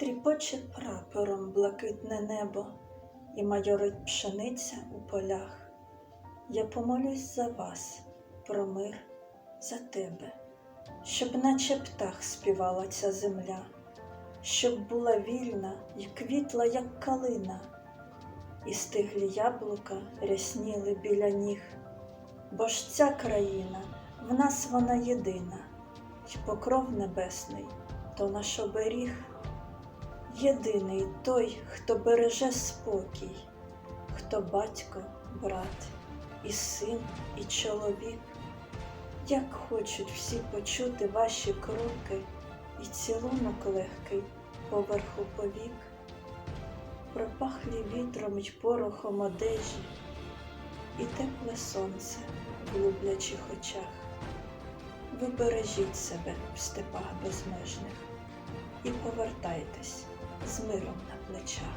Тріпоче прапором блакитне небо, і майорить пшениця у полях. Я помолюсь за вас, про мир, за тебе, щоб наче птах співала ця земля, щоб була вільна і квітла, як калина, і стиглі яблука рясніли біля ніг. Бо ж ця країна, в нас вона єдина, й покров небесний то наш оберіг. Єдиний той, хто береже спокій, хто батько, брат, і син, і чоловік. Як хочуть всі почути ваші кроки і цілунок легкий поверху повік, пропахлі вітром й порохом одежі, і тепле сонце в люблячих очах. Ви бережіть себе в степах безмежних і повертайтесь z na plecach.